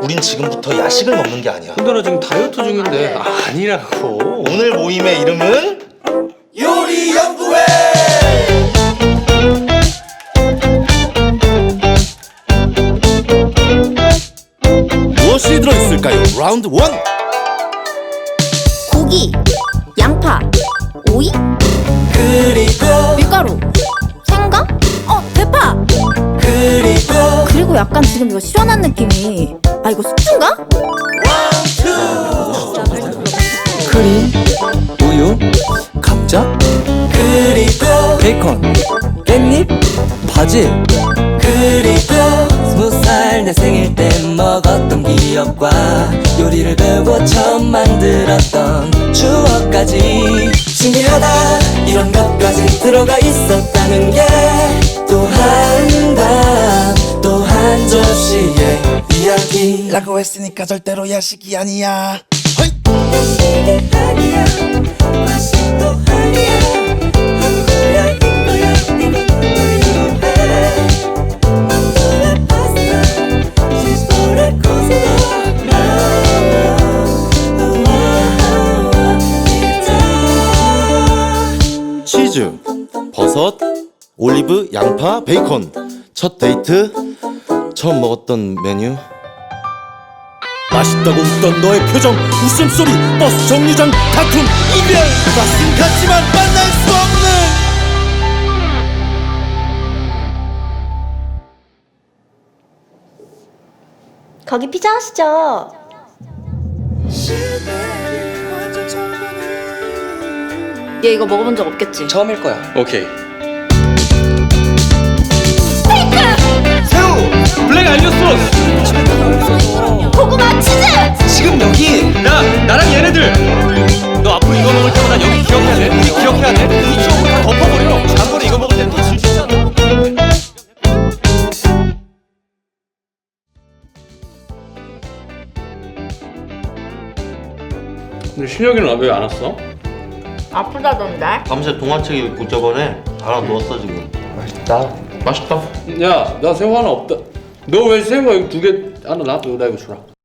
우린 지금부터 야식을 먹는 게 아니야. 근데 나 지금 다이어트 중인데 아니라고 오늘 모임의 이름은 요리 연구회. 무엇이 들어있을까요? 라운드 원. 고기, 양파, 오이, 그리고 밀가루, 생강, 어 대파. 그리고 약간 지금 이거 시원한 느낌이 아 이거 숙주인가? 크림 우유 감자 그리고 베이컨 깻잎 바질 그리고 스무 살 내 생일 때 먹었던 기억과 요리를 배우고 처음 만들었던 추억까지 신기하다 이런 것까지 들어가 있었다는 게 라고 했으니까 절대로 야식이 아니야. 치즈볼에 코스다 치즈, 버섯, 올리브, 양파, 베이컨. 첫 데이트 처음 먹었던 메뉴. 맛있다고 웃던 너의 표정, 웃음소리, 버스 정류장 다툼, 이별. 같은 같지만 만날 수 없는. 거기 피자 하시죠. 얘 이거 먹어본 적 없겠지? 처음일 거야 오케이 근데 신혁이는 왜 안 왔어? 아프다던데. 밤새 동화책 읽고 저번에 알아 누웠어 지금. 맛있다. 맛있다. 야 나 새우 하나 없다 너왜 여기 두개 하나 놔둬 나 이거 주라